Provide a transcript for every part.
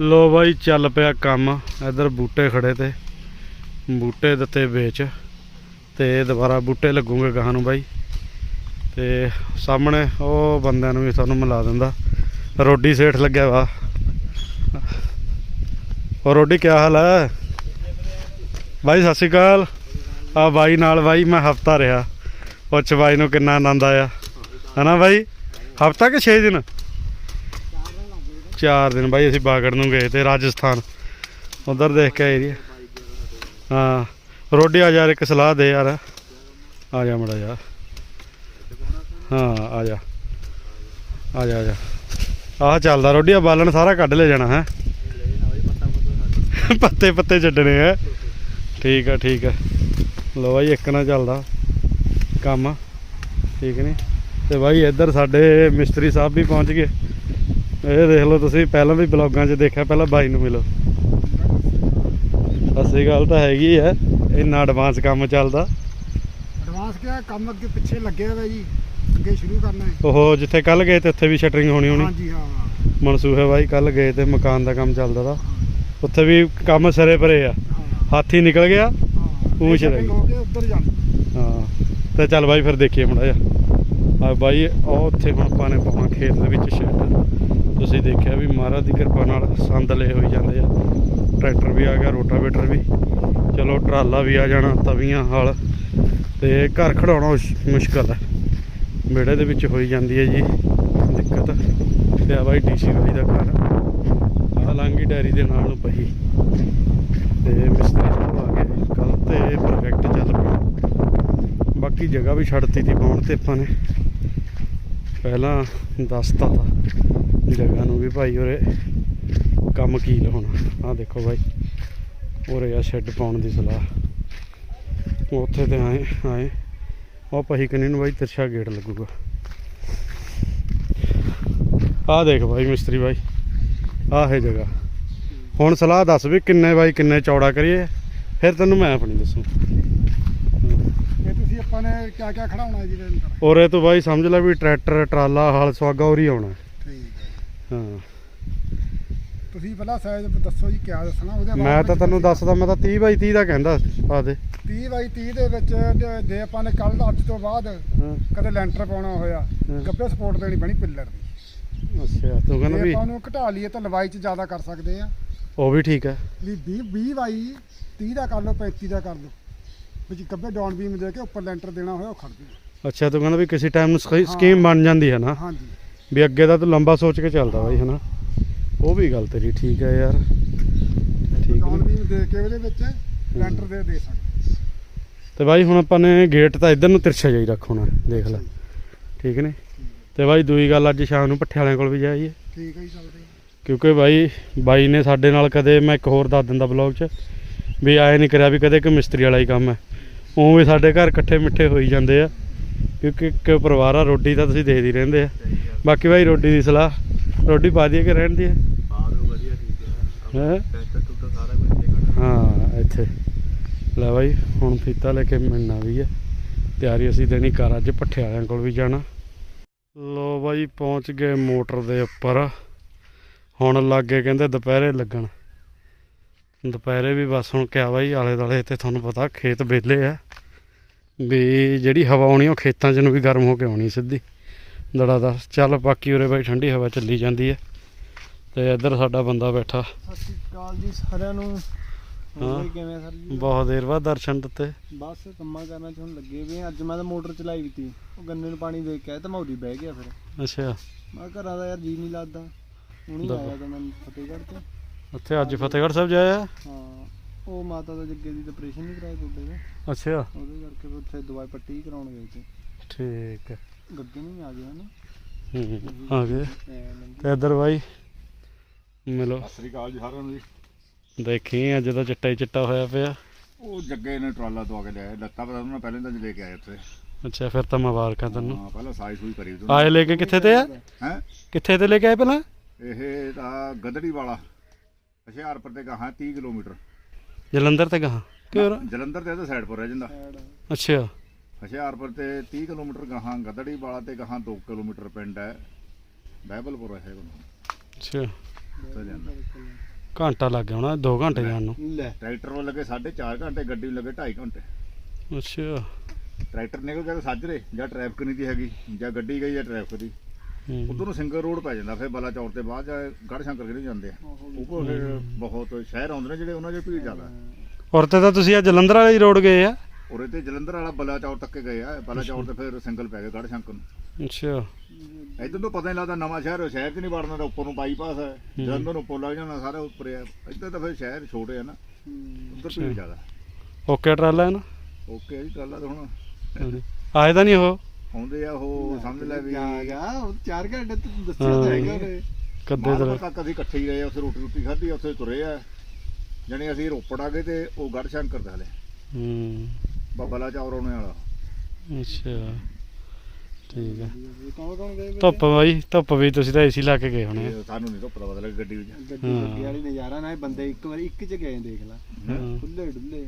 ਲੋ ਬਾਈ, ਚੱਲ ਪਿਆ ਕੰਮ। ਇਧਰ ਬੂਟੇ ਖੜੇ ਤੇ। ਬੂਟੇ ਦਿੱਤੇ ਵੇਚ। ਤੇ ਦੁਬਾਰਾ ਬੂਟੇ ਲੱਗੂਗੇ ਗਾਹਾਂ ਨੂੰ ਬਾਈ। ਤੇ ਸਾਹਮਣੇ ਉਹ ਬੰਦਿਆਂ ਨੂੰ ਵੀ ਤੁਹਾਨੂੰ ਮਿਲਾ ਦਿੰਦਾ। ਰੋਡੀ ਸੇਠ ਲੱਗਿਆ ਵਾ। ਹੋਰ ਰੋਡੀ ਕੀ ਹਾਲ ਹੈ? ਬਾਈ, ਸਤਿ ਸ਼੍ਰੀ ਅਕਾਲ। ਆ ਬਾਈ ਨਾਲ ਬਾਈ, ਮੈਂ ਹਫਤਾ ਰਿਹਾ। ਉੱਚ ਬਾਈ ਨੂੰ ਕਿੰਨਾ ਆਨੰਦ ਆਇਆ। ਹਨਾ ਬਾਈ? ਹਫਤਾ ਕਿ 6 ਦਿਨ? ਚਾਰ ਦਿਨ ਬਾਈ ਅਸੀਂ ਬਾਗੜ ਨੂੰ ਗਏ ਤੇ ਰਾਜਸਥਾਨ। ਉਧਰ ਦੇਖ ਕੇ ਏਰੀਆ ਹਾਂ, ਰੋਡੀ ਯਾਰ ਇੱਕ ਸਲਾਹ ਦੇ ਯਾਰ। ਆ ਜਾ ਮੜਾ ਜਾ ਹਾਂ, ਆ ਜਾ। ਆ ਜਾ ਆ ਜਾ। ਆਹ ਚੱਲਦਾ, ਰੋਡੀ ਬਾਲਣ ਸਾਰਾ ਕੱਢ ਲੈ ਜਾਣਾ, ਹੈ। ਪੱਤੇ ਪੱਤੇ ਛੱਡਣੇ ਆ। ਠੀਕ ਆ ਠੀਕ ਆ। ਲੋ ਬਾਈ, ਇੱਕ ਨਾ ਚੱਲਦਾ ਕੰਮ। ਠੀਕ ਨਹੀਂ ਤੇ ਬਾਈ, ਇੱਧਰ ਸਾਡੇ ਮਿਸਤਰੀ ਸਾਹਿਬ ਵੀ ਪਹੁੰਚ ਗਏ। ਇਹ ਦੇਖ ਲਓ ਤੁਸੀਂ ਪਹਿਲਾਂ ਵੀ ਬਲੌਗਾਂ 'ਚ ਦੇਖਿਆ ਪਹਿਲਾਂ ਬਾਈ ਨੂੰ ਮਿਲੋ। ਅਸਲੀ ਗੱਲ ਤਾਂ ਹੈਗੀ ਹੈ ਇੰਨਾ ਐਡਵਾਂਸ ਕੰਮ ਚੱਲਦਾ। ਐਡਵਾਂਸ ਕਿਆ ਕੰਮ ਅੱਗੇ ਪਿੱਛੇ ਲੱਗਿਆ ਹੋਇਆ ਜੀ ਅੱਗੇ ਸ਼ੁਰੂ ਕਰਨਾ ਹੈ। ਉਹ ਜਿੱਥੇ ਕੱਲ ਗਏ ਤੇ ਉੱਥੇ ਵੀ ਸ਼ਟਰਿੰਗ ਹੋਣੀ ਹੋਣੀ। ਹਾਂਜੀ ਹਾਂ। ਮਨਸੂਖੇ ਬਾਈ ਕੱਲ ਗਏ ਤੇ ਮਕਾਨ ਦਾ ਕੰਮ ਚੱਲਦਾ ਤਾ। ਉੱਥੇ ਵੀ ਕੰਮ ਸਿਰੇ ਪਰੇ ਆ। ਹਾਥੀ ਨਿਕਲ ਗਿਆ ਪੂੰਛ ਰਹੀ। ਹਾਂ ਤੇ ਚੱਲ ਬਾਈ ਫਿਰ ਦੇਖੀਏ ਮੁੰਡਾ ਜਾ ਆ ਬਾਈ ਉਹ ਉੱਥੇ ਹੁਣ ਆਪਾਂ ਨੇ ਪਾਉਣਾ ਖੇਤ ਦੇ ਵਿੱਚ ਸ਼ੈੱਡ ਤੁਸੀਂ ਦੇਖਿਆ ਵੀ ਮਹਾਰਾਜ ਦੀ ਕਿਰਪਾ ਨਾਲ ਸੰਦ ਲਏ ਹੋਈ ਜਾਂਦੇ ਆ। ਟਰੈਕਟਰ ਵੀ ਆ ਗਿਆ, ਰੋਟਾਵੇਟਰ ਵੀ। ਚਲੋ ਟਰਾਲਾ ਵੀ ਆ ਜਾਣਾ, ਤਵੀਆਂ, ਹਲ। ਤੇ ਘਰ ਖੜਾਉਣਾ ਮੁਸ਼- ਮੁਸ਼ਕਲ ਹੈ ਵਿਹੜੇ ਦੇ ਵਿੱਚ ਹੋਈ ਜਾਂਦੀ ਹੈ ਜੀ, ਦਿੱਕਤ। ਤੇ ਆ ਬਾਈ ਡੀਸੀ ਬਾਈ ਦਾ ਘਰ। ਆ ਲਾਂਗੀ ਡੈਰੀ ਦੇ ਨਾਲ ਨੂੰ ਪਈ। ਤੇ ਮਿਸਤਰੀ ਸਾਹਿਬ ਆ ਗਏ। ਕੱਲ ਤੇ ਪ੍ਰੋਜੈਕਟ ਚੱਲ ਪਿਆ। ਬਾਕੀ ਜਗ੍ਹਾ ਵੀ ਛੱਡਤੀ ਤੀ ਪਾਉਣ ਤੇ ਆਪਾਂ ਨੇ। ਪਹਿਲਾਂ ਦੱਸਤਾ ਤਾ ਜਗ੍ਹਾ ਨੂੰ ਵੀ ਭਾਈ ਉਰੇ ਕੰਮ ਕੀ ਲਾਉਣਾ ਆਹ ਦੇਖੋ ਭਾਈ, ਉਰੇ ਆ ਸ਼ੈੱਡ ਪਾਉਣ ਦੀ ਸਲਾਹ। ਉੱਥੇ ਤੇ ਆਏ ਆਏ। ਉਹ ਪਹੀ ਕਨੀ ਨੂੰ ਬਾਈ ਤਿਰਛਾ ਗੇਟ ਲੱਗੂਗਾ। ਆਹ ਦੇਖ ਭਾਈ ਮਿਸਤਰੀ ਭਾਈ, ਆਹ ਹੈ ਜਗ੍ਹਾ। ਹੁਣ ਸਲਾਹ ਦੱਸ ਵੀ ਕਿੰਨੇ ਬਾਈ ਕਿੰਨੇ ਚੌੜਾ ਕਰੀਏ, ਫਿਰ ਤੈਨੂੰ ਮੈਂ ਆਪਣੀ ਦੱਸੂ। ਨੇ ਕਿਆ ਕਿਆ ਖੜਾਉਣਾ ਹੈ ਜੀ ਇਹਦੇ ਅੰਦਰ? ਔਰੇ ਤੋਂ ਬਾਈ ਸਮਝ ਲੈ ਵੀ ਟਰੈਕਟਰ ਟਰਾਲਾ ਹਲ ਸੁਆਗਾ ਉਰੀ ਆਉਣਾ। ਠੀਕ ਹੈ ਹਾਂ। ਤੁਸੀਂ ਪਹਿਲਾਂ ਸਾਈਜ਼ ਦੱਸੋ ਜੀ ਕਿਆ ਦੱਸਣਾ ਉਹਦੇ ਬਾਅਦ ਮੈਂ ਤਾਂ ਵਿੱਚ ਤੈਨੂੰ ਦੱਸਦਾ ਮੈਂ ਤਾਂ 30 ਬਾਈ 30 ਦਾ ਕਹਿੰਦਾ ਆ ਦੇ। 30 ਬਾਈ 30 ਦੇ ਵਿੱਚ ਜੇ- ਜੇ ਆਪਾਂ ਨੇ ਕੱਲ ਅੱਜ ਤੋਂ ਬਾਅਦ ਹਾਂ। ਕਦੇ ਲੈਂਟਰ ਪਾਉਣਾ ਹੋਇਆ ਹਾਂ। ਸਪੋਰਟ ਦੇਣੀ ਪੈਣੀ ਪਿੱਲਰ ਦੀ। ਅੱਛਾ ਤੂੰ ਕਹਿੰਦਾ ਜੇ ਵੀ ਆਪਾਂ ਉਹਨੂੰ ਘਟਾ ਲਈਏ ਤਾਂ ਲਵਾਈ 'ਚ ਜ਼ਿਆਦਾ ਕਰ ਸਕਦੇ ਆ। ਉਹ ਵੀ ਠੀਕ ਹੈ। ਵੀ 20 20 ਬਾਈ 30 ਦਾ ਕਰ ਲਓ 35 ਦਾ ਕਰ ਲਓ। ਵਿੱਚ ਗੱਬੇ ਡਾਊਨ ਬੀਮ ਦੇ ਕੇ ਉੱਪਰ ਲੈਂਟਰ ਦੇਣਾ ਹੋਇਆ ਉਹ ਖੜ ਜੂ ਅੱਛਾ ਤੂੰ ਕਹਿੰਦਾ ਵੀ ਕਿਸੇ ਟਾਈਮ ਨੂੰ ਸਕੀ- ਹਾਂ। ਸਕੀਮ ਬਣ ਜਾਂਦੀ ਹੈ ਨਾ। ਹਾਂਜੀ। ਵੀ ਅੱਗੇ ਦਾ ਤੂੰ ਲੰਬਾ ਸੋਚ ਕੇ ਚੱਲਦਾ ਬਾਈ ਹਨਾ। ਉਹ ਵੀ ਗੱਲ ਤੇਰੀ ਠੀਕ ਹੈ ਯਾਰ। ਠੀਕ ਡਾਊਨ ਨੀ? ਬੀਮ ਦੇ ਕੇ ਉਹਦੇ ਵਿੱਚ ਲੈਂਟਰ ਦੇ ਦੇ ਸਕਦੇ। ਤੇ ਬਾਈ ਹੁਣ ਆਪਾਂ ਨੇ ਗੇਟ ਤਾਂ ਇਧਰ ਨੂੰ ਤਿਰਛਾ ਜਾਈ ਰੱਖਣਾ ਦੇਖ ਲੈ। ਠੀਕ ਨੇ ਤੇ ਬਾਈ ਦੂਈ ਗੱਲ ਅੱਜ ਸ਼ਾਮ ਨੂੰ ਪੱਠੇ ਵਾਲਿਆਂ ਕੋਲ ਵੀ ਜਾਈਏ। ਠੀਕ ਹੈ ਜੀ ਚੱਲਦੇ। ਕਿਉਂਕਿ ਬਾਈ ਬਾਈ ਨੇ ਸਾਡੇ ਨਾਲ ਕਦੇ ਮੈਂ ਇੱਕ ਹੋਰ ਦੱਸ ਦਿੰਦਾ ਬਲੌਗ 'ਚ ਵੀ ਆਏ ਨਹੀਂ ਕਰਿਆ ਵੀ ਕਦੇ ਕਿ ਮਿਸਤਰੀ ਵਾਲਾ ਹੀ ਕੰਮ ਹੈ। ਉਹ ਵੀ ਸਾਡੇ ਘਰ ਇਕੱਠੇ ਮਿੱਠੇ ਹੋਈ ਜਾਂਦੇ ਆ। ਕਿਉਂਕਿ ਇੱਕ ਪਰਿਵਾਰ ਆ ਰੋਟੀ ਤਾਂ ਤੁਸੀਂ ਦੇਖਦੇ ਰਹਿੰਦੇ ਆ। ਬਾਕੀ ਬਾਈ ਰੋਟੀ ਦੀ ਸਲਾਹ ਰੋਟੀ ਪਾ ਦਈਏ ਕਿ ਰਹਿਣ ਦੀ ਹੈ? ਹਾਂ ਇੱਥੇ। ਲੈ ਬਾਈ ਹੁਣ ਫੀਤਾ ਲੈ ਕੇ ਮਿਲਣਾ ਵੀ ਹੈ ਤਿਆਰੀ ਅਸੀਂ ਦੇਣੀ ਕਰ ਅੱਜ ਪੱਠੇ ਵਾਲਿਆਂ ਕੋਲ ਵੀ ਜਾਣਾ। ਲੋ ਬਾਈ ਪਹੁੰਚ ਗਏ ਮੋਟਰ ਦੇ ਉੱਪਰ। ਹੁਣ ਲੱਗੇ ਕਹਿੰਦੇ ਦੁਪਹਿਰੇ ਲੱਗਣ। ਦੁਪਹਿਰੇ ਵੀ ਬਸ ਹੁਣ ਕਿਆ ਬਾਈ ਆਲੇ ਦਾਲੇ ਤੇ ਤੁਹਾਨੂੰ ਪਤਾ ਖੇਤ ਵਿਹਲੇ ਆ। ਵੀ ਜਿਹੜੀ ਹਵਾ ਆਉਣੀ ਉਹ ਖੇਤਾਂ 'ਚ ਨੂੰ ਵੀ ਗਰਮ ਹੋ ਕੇ ਆਉਣੀ ਸਿੱਧੀ। ਦੜਾ ਦਾ ਚੱਲ ਬਾਕੀ ਉਰੇ ਬਾਈ ਠੰਡੀ ਹਵਾ ਚੱਲੀ ਜਾਂਦੀ ਹੈ। ਤੇ ਇੱਧਰ ਸਾਡਾ ਬੰਦਾ ਬੈਠਾ। ਸਤਿ ਸ਼੍ਰੀ ਅਕਾਲ ਜੀ ਸਾਰਿਆਂ ਨੂੰ। ਹਾਂ। ਹੋਰ ਕਿਵੇਂ ਸਰ ਜੀ? ਬਹੁਤ ਦੇਰ ਬਾਅਦ ਦਰਸ਼ਨ ਦਿੱਤੇ। ਬਸ ਕੰਮਾਂ ਕਰਨਾ ਚ ਹੁਣ ਲੱਗੇ ਵੇ ਅੱਜ ਮੈਂ ਤਾਂ ਮੋਟਰ ਚਲਾਈ ਵੀ ਤੀ। ਉਹ ਗੰਨੇ ਨੂੰ ਪਾਣੀ ਦੇ ਕੇ ਆਇਆ ਤਾਂ ਮੌਰੀ ਬਹਿ ਗਿਆ ਫਿਰ। ਅੱਛਾ। ਮੈਂ ਘਰਾਂ ਦਾ ਯਾਰ ਜੀ ਨਹੀਂ ਲੱਗਦਾ। ਹੁਣੀ। ਆਇਆ ਤਾਂ ਮੈਂ ਫਤਿਹਗੜ੍ਹ ਤੋਂ। ਉੱਥੇ ਅੱਜ ਫਤਿਹਗੜ੍ਹ ਸਾਹਿਬ ਜਾਇਆ? ਹਾਂ। ਉਹ ਮਾਤਾ ਦਾ ਜੱਗੇ ਦੀ ਆਪਰੇਸ਼ਨ ਨਹੀਂ ਕਰਾਇਆ ਤੁਹਾਡੇ ਦੇ ਅੱਛਾ। ਉਹਦੇ ਕਰਕੇ ਫਿਰ ਉੱਥੇ ਦਵਾਈ ਪੱਟੀ ਕਰਾਉਣ ਗਏ ਸੀ। ਠੀਕ ਹੈ। ਗੱਗੇ ਨਹੀਂ ਆ ਗਿਆ ਨਾ ਹੂੰ, ਆ ਗਏ। ਤੇ ਇੱਧਰ ਬਾਈ ਮਿਲੋ। ਸਤਿ ਸ੍ਰੀ ਅਕਾਲ ਜੀ ਸਾਰਿਆਂ ਨੂੰ। ਜੀ ਦੇਖੀ ਅੱਜ ਤਾਂ ਚਿੱਟਾ ਹੀ ਚਿੱਟਾ ਹੋਇਆ ਪਿਆ। ਉਹ ਜੱਗੇ ਨੇ ਟਰਾਲਾ ਤੋਂ ਆ ਕੇ ਲਿਆਇਆ ਲੱਤਾਂ ਪਤਾ ਉਹਨਾਂ ਪਹਿਲੇ ਤਾਂ ਲੈ ਕੇ ਆਏ ਉੱਥੇ। ਅੱਛਾ ਫਿਰ ਤਾਂ ਮੁਬਾਰਕਾਂ ਤੈਨੂੰ। ਹਾਂ ਪਹਿਲਾਂ ਸਾਈ ਸੂਈ ਕਰੀ ਤੂੰ। ਆਏ ਲੈ ਕੇ ਕਿੱਥੇ ਤੇ ਆ? ਹੈ? ਕਿੱਥੇ ਤੇ ਲੈ ਕੇ ਆਏ ਪਹਿਲਾਂ? ਇਹ ਤਾਂ ਗਦੜੀ ਵਾਲਾ ਹੁਸ਼ਿਆਰਪੁਰ ਤੇ ਗਾਹਾਂ 30 ਕਿਲੋਮੀਟਰ। ਜਲੰਧਰ ਤੇ ਗਾਹਾਂ? ਕਿਉਂ ਜਲੰਧਰ ਤੇ ਇਹਦਾ ਸਾਈਡ ਪਰ ਰਹਿ ਜਾਂਦਾ। ਅੱਛਾ। ਹੁਸ਼ਿਆਰਪੁਰ ਤੇ 30 ਕਿਲੋਮੀਟਰ ਗਾਹਾਂ ਗਦੜੀ ਵਾਲਾ ਤੇ ਗਾਹਾਂ 2 ਕਿਲੋਮੀਟਰ ਪਿੰਡ ਹੈ। ਬਹਿਬਲਪੁਰ ਹੈ ਕੋਲ ਅੱਛਾ। ਉੱਥੇ ਜਾਂਦਾ। ਘੰਟਾ ਲੱਗ ਗਿਆ ਹੋਣਾ 2 ਘੰਟੇ ਜਾਣ ਨੂੰ। ਲੈ। ਟਰੈਕਟਰ ਨੂੰ ਲੱਗੇ 4.5 ਘੰਟੇ ਗੱਡੀ ਨੂੰ ਲੱਗੇ 2.5 ਘੰਟੇ। ਅੱਛਾ। ਟਰੈਕਟਰ ਨਿਕਲ ਗਿਆ ਤਾਂ ਸਾਜਰੇ ਜਾਂ ਟ੍ਰੈਫਿਕ ਨਹੀਂ ਦੀ ਹੈਗੀ ਜਾਂ ਗੱਡੀ ਗਈ ਜਾਂ ਟ੍ਰੈਫਿਕ ਦੀ। ਉਧਰ ਨੂੰ ਸਿੰਗਲ ਰੋਡ ਪੈ ਜਾਂਦਾ ਫਿਰ ਬਲਾ ਚੌਰ ਤੇ ਬਾਅਦ ਜਾ ਗੜ ਸ਼ੰਕਰ ਕਿਹੜੇ ਜਾਂਦੇ ਆ। ਉਹ ਫਿਰ ਬਹੁਤ ਸ਼ਹਿਰ ਆਉਂਦੇ ਨੇ ਜਿਹੜੇ ਉਹਨਾਂ 'ਚ ਭੀੜ ਜ਼ਿਆਦਾ। ਔਰ ਤੇ ਤਾਂ ਤੁਸੀਂ ਆ ਜਲੰਧਰ ਵਾਲੀ ਰੋਡ ਗਏ ਆ? ਉਰੇ ਤੇ ਜਲੰਧਰ ਵਾਲਾ ਬਲਾ ਚੌਰ ਤੱਕ ਗਏ ਆ ਬਲਾ ਚੌਰ ਤੇ ਫਿਰ ਸਿੰਗਲ ਪੈ ਗਏ ਗੜ ਸ਼ੰਕਰ ਨੂੰ। ਅੱਛਾ। ਇਧਰ ਤੋਂ ਪਤਾ ਨਹੀਂ ਲੱਗਦਾ ਨਵਾਂ ਸ਼ਹਿਰ ਸ਼ਹਿਰ 'ਚ ਨਹੀਂ ਵੜਨਾ ਤਾਂ ਉੱਪਰ ਨੂੰ ਬਾਈਪਾਸ ਹੈ। ਜਲੰਧਰ ਨੂੰ ਉੱਪਰ ਲੱਗ ਜਾਣਾ ਸਾਰਾ ਉੱਪਰ ਆ। ਇੱਧਰ ਤਾਂ ਫਿਰ ਸ਼ਹਿਰ ਛੋਟੇ ਆ ਨਾ। ਉੱਧਰ ਭੀੜ ਜ਼ਿਆਦਾ। ਓਕੇ ਟਰਾਲਾ ਹੈ ਨਾ? ਓਕੇ ਜੀ ਆ ਤਾਂ ਹੁਣ। ਆਏ ਤਾਂ ਨਹੀਂ ਉਹ? ਆਉਂਦੇ ਆ ਉਹ ਸਮਝ ਲੈ ਵੀ ਜਾਗਾ ਉਹ 4 ਘੰਟੇ ਤੂੰ ਦੱਸਿਆ ਤਾਂ ਹੈਗਾ ਉਹਨੇ। ਕੱਦੇ ਦਰ ਤੱਕ ਅਸੀਂ ਇਕੱਠੇ ਹੀ ਰਹੇ ਉੱਥੇ ਰੋਟੀ ਰੋਟੀ ਖਾਧੀ ਉੱਥੇ ਤੁਰੇ ਆ। ਜਾਣੀ ਅਸੀਂ ਰੋਪੜ ਆ ਗਏ ਤੇ ਉਹ ਗੜ ਸ਼ੰਕਰ ਦਾ ਹਲੇ। ਹੂੰ। ਬਬਲਾ ਚੌਰ ਆਉਣੇ ਵਾਲਾ। ਅੱਛਾ। ਠੀਕ ਹੈ ਕੌਣ ਕੌਣ ਗਏ ਧੁੱਪ ਬਾਈ ਧੁੱਪ ਵੀ ਤੁਸੀਂ ਤਾਂ ਏਸੀ ਲਾ ਕੇ ਗਏ ਹੋਣੇ ਆ। ਸਾਨੂੰ ਨਹੀਂ ਤਾਂ ਪਤਾ ਪਤਾ ਲੱਗਾ ਗੱਡੀ ਵਿੱਚ। ਗੱਡੀ ਵਾਲੀ ਨਜ਼ਾਰਾ ਨਾ ਇਹ ਬੰਦੇ ਇੱਕ ਵਾਰੀ ਇੱਕ ਚ ਗਏ ਦੇਖ ਲੈ। ਖੁੱਲੇ ਡੁੱਲੇ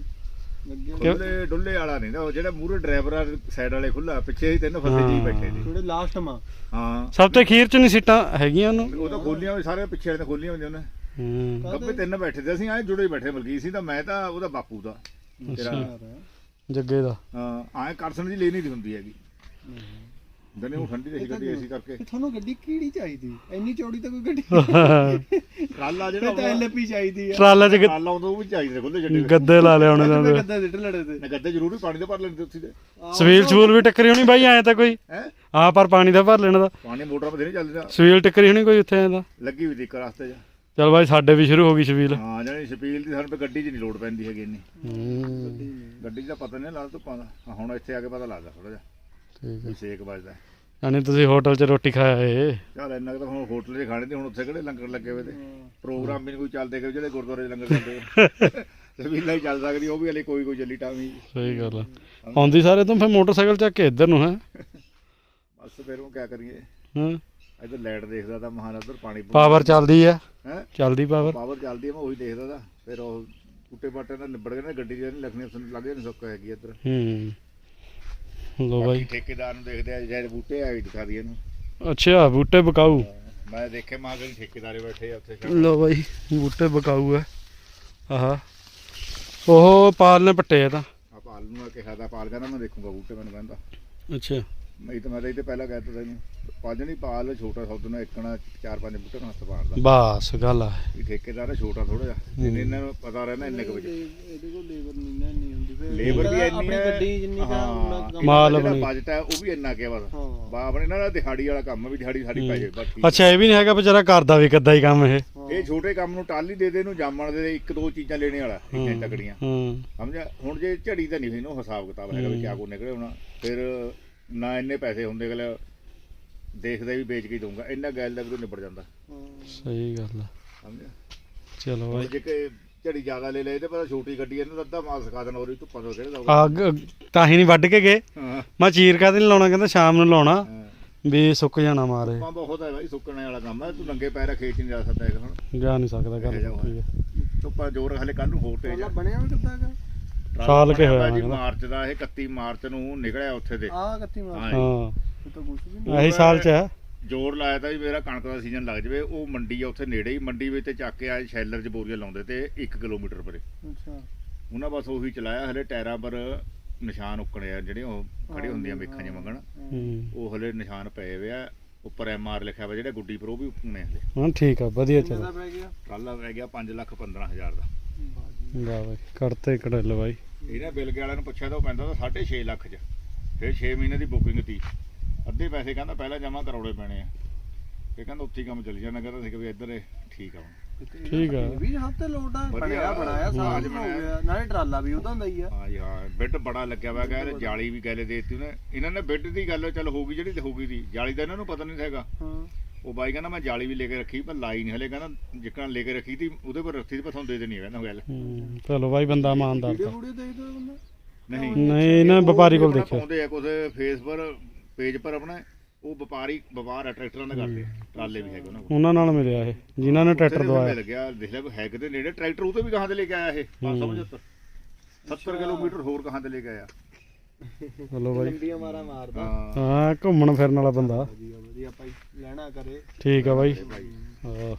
ਹੋਏ। ਡੁੱਲੇ ਡੁੱਲੇ ਵਾਲਾ ਨਹੀਂ ਨਾ ਉਹ ਜਿਹੜਾ ਮੂਰੇ ਡਰਾਈਵਰ ਆ ਸਾਈਡ ਵਾਲੇ ਖੁੱਲਾ ਪਿੱਛੇ ਹੀ ਤਿੰਨ ਫਸੇ ਜੀ ਬੈਠੇ ਸੀ ਥੋੜੇ ਲਾਸਟ ਮਾ ਹਾਂ। ਸਭ ਤੋਂ ਅਖੀਰ ਚ ਨਹੀਂ ਸੀਟਾਂ ਹੈਗੀਆਂ ਉਹਨੂੰ? ਉਹ ਤਾਂ ਖੋਲੀਆਂ ਵੀ ਸਾਰੇ ਪਿੱਛੇ ਵਾਲੇ ਤਾਂ ਖੋਲੀਆਂ ਹੁੰਦੀਆਂ ਉਹਨੇ। ਹੂੰ। ਗੱਬੇ ਤਿੰਨ ਬੈਠੇ ਤੇ ਅਸੀਂ ਐ ਜੁੜੇ ਹੀ ਬੈਠੇ ਮਲਕੀ ਸੀ ਤਾਂ ਮੈਂ ਤਾਂ ਉਹਦਾ ਬਾਪੂ ਦਾ ਤੇਰਾ। ਜੱਗੇ ਦਾ। ਹਾਂ ਐ ਕਰਸਣ ਦੀ ਲੈਣੀ ਦੀ ਹੁੰਦੀ ਹੈਗੀ। ਦਨੇ ਉਹ ਠੰਡੀ ਰਹੀ ਗੱਡੀ ਏਸੀ ਕਰਕੇ। ਤੁਹਾਨੂੰ ਗੱਡੀ ਕਿਹੜੀ ਚਾਹੀਦੀ? ਇੰਨੀ ਚੌੜੀ ਤਾਂ ਕੋਈ ਗੱਡੀ ਟਰਾਲਾ ਜਿਹੜਾ ਤਾਂ ਐਲਪੀ ਚਾਹੀਦੀ ਆ। ਟਰਾਲੇ ਚ ਟਰਾਲਾ ਉਹ ਵੀ ਚਾਹੀਦੇ ਖੁੱਲੇ ਜੱਡੇ ਗੱਦੇ ਲਾ ਲਿਆ ਉਹਨੇ ਗੱਦੇ ਤਾਂ ਗੱਦੇ ਸਿੱਟ ਲੜੇ ਤੇ। ਨਾ ਗੱਦੇ ਜ਼ਰੂਰੀ ਪਾਣੀ ਦੇ ਭਰ ਲੈਂਦੇ ਉੱਥੇ ਦੇ। ਸਵੀਲ ਚੂਲ ਵੀ ਟੱਕਰੀ ਹੋਣੀ ਬਾਈ ਐ ਤਾਂ ਕੋਈ। ਹੈ? ਆ ਪਰ ਪਾਣੀ ਦਾ ਭਰ ਲੈਣਾ ਦਾ ਪਾਣੀ ਮੋਟਰ ਪਰ ਨਹੀਂ ਚੱਲਦਾ। ਸਵੀਲ ਟੱਕਰੀ ਹੋਣੀ ਕੋਈ ਉੱਥੇ ਐਂ ਤਾਂ। ਲੱਗੀ ਵੀ ਦੀ ਇੱਕ ਰਸਤੇ 'ਚ। ਚਲ ਬਾਈ ਸਾਡੇ ਵੀ ਸ਼ੁਰੂ ਹੋ ਗਈ ਸਵੀਲ। ਹਾਂ ਜਾਨੀ ਸਪੀਲ ਦੀ ਸਾਨੂੰ ਤਾਂ ਗੱਡੀ 'ਚ ਨਹੀਂ ਲੋਡ ਪੈਂਦੀ ਹੈਗੀ ਇੰਨੀ। ਹੂੰ। ਗੱਡੀ 'ਚ ਤਾਂ ਪਤਾ ਨਹੀਂ ਲੱਗਦਾ ਧੁੱਪਾਂ ਦਾ। ਹੁਣ ਇੱਥੇ ਆ ਕੇ ਪਤਾ ਲੱਗਦਾ ਥੋੜਾ ਜਿਹਾ। ਠੀਕ ਹੈ। ਵੀ ਛੇਕ ਵੱਜਦਾ ਯਾਨੀ ਤੁਸੀਂ ਹੋਟਲ 'ਚ ਰੋਟੀ ਖਾਇਆ ਏ ਚੱਲ ਇੰਨਾ ਕੁ ਤਾਂ ਹੁਣ ਹੋਟਲ 'ਚ ਖਾਣੇ ਤੇ ਹੁਣ ਉੱਥੇ ਕਿਹੜੇ ਲੰਗਰ ਲੱਗੇ ਹੋਏ ਤੇ? ਪ੍ਰੋਗਰਾਮ ਵੀ ਕੋਈ ਚੱਲਦੇ ਕਿ ਜਿਹੜੇ ਗੁਰਦੁਆਰੇ 'ਚ ਲੰਗਰ ਚੱਲਦੇ ਸਪੀਲਾਂ ਹੀ ਚੱਲ ਸਕਦੀ ਉਹ ਵੀ ਹਲੇ ਕੋਈ ਕੋਈ ਚੱਲੀ ਟਾਵੀ। ਸਹੀ ਗੱਲ ਆ। ਆਉਂਦੀ ਸਾਰੇ ਤੋਂ ਫਿਰ ਮੋਟਰਸਾਈਕਲ ਚੱਕ ਕੇ ਇੱਧਰ ਨੂੰ ਹੈ? ਬਸ ਫਿਰ ਉਹ ਕਿਆ ਕਰੀਏ? ਹਾਂ? ਇੱਧਰ ਲਾਈਟ ਦੇਖਦਾ ਤਾਂ ਮਹਾਨ ਉੱਧਰ ਪਾਣੀ ਪਾਵਰ ਚੱਲਦੀ ਆ। ਹੈ? ਚੱਲਦੀ ਪਾਵਰ। ਪਾਵਰ ਚੱਲਦੀ ਹੈ ਮੈਂ ਉਹੀ ਦੇਖਦਾ ਤਾਂ। ਫਿਰ ਉਹ ਟੁੱਟੇ ਬਾਟੇ ਨਾਲ ਨਿਬੜ ਗਏ ਨਾ ਗੱਡੀ ਜਿਹੜੀ ਲੱਗਣੀ ਉਸ ਨੂੰ ਲੱਗੇ ਨਹੀਂ ਸੁੱਕ ਹੈਗੀ ਇੱਧਰ। ਹੂੰ। ਲੋ ਬਾਕੀ ਬਾਈ ਠੇਕੇਦਾਰ ਨੂੰ ਦੇਖਦੇ ਆ ਜਿਹੜੇ ਬੂਟੇ ਆ ਵੀ ਦਿਖਾ ਦਈਏ ਇਹਨੂੰ। ਅੱਛਾ ਬੂਟੇ ਬਕਾਊ ਮੈਂ ਦੇਖੇ ਮਾਂ ਗਈ ਠੇਕੇਦਾਰੇ ਬੈਠੇ ਆ ਉੱਥੇ ਲੋ ਬਾਈ ਬੂਟੇ ਬਕਾਊ ਆ। ਆਹਾ। ਉਹ ਪਾਲ ਨੇ ਪੱਟੇ ਆ ਤਾਂ। ਆ ਪਾਲ ਨੂੰ ਮੈਂ ਕਿਹਾ ਤਾਂ ਪਾਲ ਕਹਿੰਦਾ ਮੈਂ ਦੇਖੂੰਗਾ ਬੂਟੇ ਮੈਨੂੰ ਕਹਿੰਦਾ। ਅੱਛਾ। ਮੈਂ ਤਾਂ ਮੈਂ ਤਾਂ ਇਹ ਤੇ ਪਹਿਲਾਂ ਕਹਿ ਤਾ ਤੈਨੂੰ। ਪੰਜ ਨਹੀਂ ਪਾਲ ਛੋਟਾ ਸੌਦ ਨੂੰ ਇੱਕਣਾ ਚਾਰ ਪੰਜ ਬੂਟੇ ਨਾਲ ਸਵਾਰਦਾ ਬਸ ਗੱਲ ਆ। ਇਹ ਠੇਕੇਦਾਰ ਆ ਛੋਟਾ ਥੋੜਾ ਜਿਹਾ। ਜਿੰਨੇ ਇਹਨਾਂ ਨੂੰ ਪਤਾ ਰਹਿਣਾ ਇੰਨੇ ਕੁ ਵਿੱਚ ਇਹਦੇ ਕੋਲ ਲੇਬਰ ਨਹੀਂ ਲੇਬਰ ਵੀ ਇੰਨੀ ਆਪਣੀ ਹੈ। ਗੱਡੀ ਜਿੰਨੀ ਕੰਮ ਮਾਲ ਜਿਹੜਾ ਆਪਣੀ। ਬਜਟ ਹੈ ਉਹ ਵੀ ਇੰਨਾ ਕਿ ਬਸ। ਹਾਂ। ਬਾ ਆਪਣੇ ਦਿਹਾੜੀ ਵਾਲਾ ਕੰਮ ਵੀ ਦਿਹਾੜੀ ਸਾਡੀ ਪੈ ਜਾਏ ਬਸ ਠੀਕ ਅੱਛਾ ਇਹ ਵੀ ਨਹੀਂ ਹੈਗਾ ਵਿਚਾਰਾ ਕਰਦਾ ਵੀ ਕਿੱਦਾਂ ਹੀ ਕੰਮ ਇਹ। ਇਹ ਛੋਟੇ ਕੰਮ ਨੂੰ ਟਾਲੀ ਦੇ ਦੇ ਇਹਨੂੰ ਜਾਮਣ ਦੇ ਦੇ ਇੱਕ ਦੋ ਚੀਜ਼ਾਂ ਲੈਣੇ ਵਾਲਾ ਇੰਨੇ ਤਕੜੀਆਂ। ਹੂੰ। ਸਮਝਿਆ? ਹੁਣ ਜੇ ਝੜੀ ਤਾਂ ਨਹੀਂ ਹੋਈ ਨਾ ਹਿਸਾਬ ਕਿਤਾਬ ਹੈਗਾ ਵੀ ਕਿਆ ਕੋ ਨਿਕਲੇ ਹੋਣਾ। ਫਿਰ ਨਾ ਇੰਨੇ ਪੈਸੇ ਹੁੰਦੇ ਅਗਲੇ ਦੇਖਦੇ ਵੀ ਵੇਚ ਕੇ ਹੀ ਦਊਂਗਾ। ਇੰਨਾ ਗੈਲ ਦਾ ਵੀ ਨਿਬੜ ਜਾਂਦਾ। ਸਹੀ ਗੱਲ ਆ। ਸਮਝਿਆ? ਚਲੋ ਹੁਣ ਜੇ ਕਿ ਝੜੀ ਜ਼ਿਆਦਾ ਲੈ ਲਏ ਤੇ ਪਤਾ ਛੋਟੀ ਗੱਡੀ ਇਹਨੂੰ ਅੱਧਾ ਮਾਲ ਸਿਖਾ ਦੇਣਾ ਉਹਦੀ ਧੁੱਪਾਂ ਤੋਂ ਕਿਹੜੇ ਆ ਗ- ਤਾਂ ਹੀ ਨਹੀਂ ਵੱਢ ਕੇ ਗਏ। ਹਾਂ। ਮੈਂ ਚੀਰ ਕਾਹਦੇ ਨਹੀਂ ਲਾਉਣਾ ਕਹਿੰਦਾ ਸ਼ਾਮ ਨੂੰ ਲਾਉਣਾ। ਹਾਂ। ਵੀ ਸੁੱਕ ਜਾਣਾ ਮਾਰੇ। ਧੁੱਪਾਂ ਬਹੁਤ ਹੈ ਭਾਈ ਸੁੱਕਣੇ ਵਾਲਾ ਕੰਮ ਹੈ ਤੂੰ ਨੰਗੇ ਪੈਰ ਖੇਤ 'ਚ ਨਹੀਂ ਜਾ ਸਕਦਾ ਹੈਗਾ ਹੁਣ ਜਾ ਨਹੀਂ ਸਕਦਾ ਗੱਲ ਇਹ ਜਾ ਪੱਕੀ ਆ। ਧੁੱਪਾਂ ਜ਼ੋਰ ਹਲੇ ਕੱਲ ਨੂੰ ਹੋਰ ਤੇਜ਼ ਪਹਿਲਾਂ ਆ ਬਣਿਆ ਵੀ ਕਿੱਦਾਂ ਹੈਗਾ? ਸਾਲ ਕੇ ਹੋਇਆ ਜੀ। ਮਾਰਚ ਦਾ ਇਹ 31 ਮਾਰਚ ਨੂੰ ਨਿਕਲਿਆ ਉੱਥੇ ਦੇ ਆ ਕੱਤੀ ਮਾਰ ਹਾਂ। ਹਾਂ। ਇਹ ਤਾਂ ਕੁਛ ਵੀ ਨਹੀਂ ਇਹੀ ਸਾਲ ਚ ਆ ਜੋਰ ਲਾਇਆ ਤਾਂ ਵੀ ਮੇਰਾ ਕਣਕ ਦਾ ਸੀਜ਼ਨ ਲੱਗ ਜਵੇ ਉਹ ਮੰਡੀ ਆ ਉੱਥੇ ਨੇੜੇ ਹੀ ਮੰਡੀ ਵਿੱਚ ਤੇ ਚੱਕ ਕੇ ਆ ਸ਼ੈਲਰ 'ਚ ਬੋਰੀਆਂ ਲਾਉਂਦੇ ਤੇ 1 ਕਿਲੋਮੀਟਰ ਪਰੇ। ਅੱਛਾ। ਉਹਨਾਂ ਬਸ ਉਹੀ ਚਲਾਇਆ ਹਲੇ ਟਾਇਰਾਂ ਪਰ ਨਿਸ਼ਾਨ ਉੱਕਣੇ ਆ ਜਿਹੜੇ ਉਹ ਖੜੇ ਹੁੰਦੀਆਂ ਵੇਖਾਂ ਜਿ ਮੰਗਣ। ਹੂੰ। ਉਹ ਹਲੇ ਨਿਸ਼ਾਨ ਪਏ ਹੋਏ ਆ ਉੱਪਰ ਐਮ ਆਰ ਲਿਖਿਆ ਹੋਇਆ ਜਿਹੜਾ ਗੁੱਡੀ ਪਰ ਉਹ ਵੀ ਉੱਕਣੇ ਹਲੇ। ਹਾਂ ਠੀਕ ਆ ਵਧੀਆ ਚਲੋ। ਪੈ ਗਿਆ? ਟਰਾਲਾ ਪੈ ਗਿਆ 5 ਲੱਖ 15 ਹਜ਼ਾਰ ਦਾ। ਲਾ ਬਾਈ ਕਰਤੇ ਕੜਲ ਬਾਈ। ਇਹਨੇ ਬਿਲਗੇ ਵਾਲਿਆਂ ਨੂੰ ਪੁੱਛਿਆ ਤਾਂ ਉਹ ਪੈਂਦਾ ਤਾਂ 6.5 ਲੱਖ 'ਚ ਫਿਰ 6 ਮਹੀਨੇ ਦੀ ਬੁਕਿੰਗ ਤੀ। ਅੱਧੇ ਪੈਸੇ ਕਹਿੰਦਾ ਪਹਿਲਾਂ ਜਮ੍ਹਾਂ ਕਰਾਉਣੇ ਪੈਣੇ ਆ। ਇਹ ਕਹਿੰਦਾ ਉੱਥੇ ਹੀ ਕੰਮ ਚੱਲੀ ਜਾਂਦਾ। ਕਹਿੰਦਾ ਸੀ ਕਿ ਵੀ ਇੱਧਰ ਇਹ ਠੀਕ ਆ ਹੁਣ। ਠੀਕ ਆ। ਇਹ ਵੀ ਹਫ਼ਤੇ ਲੋਟ। ਬਣਿਆ ਬਣਾਇਆ ਹਾਂ, ਹੋ ਗਿਆ। ਨਾਲੇ ਟਰਾਲਾ ਵੀ ਉਹਦਾ ਹੁੰਦਾ ਹੀ ਆ। ਹਾਂ ਜੀ ਹਾਂ। ਬੈੱਡ ਬੜਾ ਲੱਗਿਆ ਹੋਇਆ ਕਹਿੰਦੇ ਜਾਲੀ ਵੀ ਗੈਲੇ ਦੇਤੀ ਉਹਨੇ। ਇਹਨਾਂ ਨੇ ਬੈੱਡ ਦੀ ਗੱਲ ਚੱਲ ਹੋਊਗੀ ਜਿਹੜੀ ਹੋਊਗੀ ਦੀ। ਜਾਲੀ ਦਾ ਇਹਨਾਂ ਨੂੰ ਪਤਾ ਨਹੀਂ ਹੈਗਾ। ਹਾਂ। ਉਹ ਬਾਈ ਕਹਿੰਦਾ ਮੈਂ ਜਾਲੀ ਵੀ ਲੈ ਕੇ ਰੱਖੀ ਪਰ ਲਾਈ ਨਹੀਂ ਹਲੇ। ਕਹਿੰਦਾ ਜਿੱਕਣ ਲੈ ਕੇ ਰੱਖੀ ਤੀ ਉਹਦੇ ਪਰ ਰੱਖੀ ਤੀ ਪਰ ਤੁਹਾਨੂੰ ਦੇ ਦੇਣੀ ਹੈ ਕਹਿੰਦਾ ਗੱਲ। ਹੂੰ ਚਲੋ ਬਾਈ ਬੰਦਾ ਇਮਾਨਦਾਰ ਵੀਡੀਓ ਤਾਂ। ਵੀਡੀਓ ਦੇਖਦਾ ਬੰਦਾ? ਨਹੀਂ। ਨਹੀਂ ਇਹਨਾਂ ਵਪਾਰੀ ਕੋਲ ਦੇਖਿਆ। ਪਾਉਂਦੇ ਆ ਕੁਝ ਫੇਸ ਪਰ ਪੇਜ ਪਰ ਆਪਣਾ ਉਹ ਵਪਾਰੀ ਵਪਾਰ ਆ ਟਰੈਕਟਰਾਂ ਦਾ ਕਰਦੇ ਆ। ਟਰਾਲੇ ਵੀ ਹੈਗੇ ਉਹਨਾਂ ਕੋਲ। ਉਹਨਾਂ ਨਾਲ ਮਿਲਿਆ ਇਹ ਜਿਨ੍ਹਾਂ ਨੇ ਟਰੈਕਟਰ ਦੇ ਦਵਾਇਆ। ਮਿਲ ਗਿਆ ਦੇਖ ਲੈ ਹੈ ਕਿਤੇ ਨੇੜੇ ਟਰੈਕਟਰ ਉਹ ਤੋਂ ਵੀ ਕਹਾਂ ਤੇ ਲੈ ਕੇ ਆਇਆ ਇਹ 575 70 ਕਿਲੋਮੀਟਰ ਹੋਰ ਕਹਾਂ ਤੇ ਲੈ ਕੇ ਆਇਆ। ਚਲੋ ਬਾਈ। ਲੰਬੀਆਂ ਮਾਰਾ ਮਾਰਦਾ। ਹਾਂ। ਹਾਂ ਘੁੰਮਣ ਫਿਰਨ ਵਾਲਾ ਬੰਦਾ। ਵਧੀਆ ਵਧੀਆ ਭਾਈ ਲੈਣਾ ਕਰੇ। ਠੀਕ ਆ ਬਾਈ। ਹਾਂ।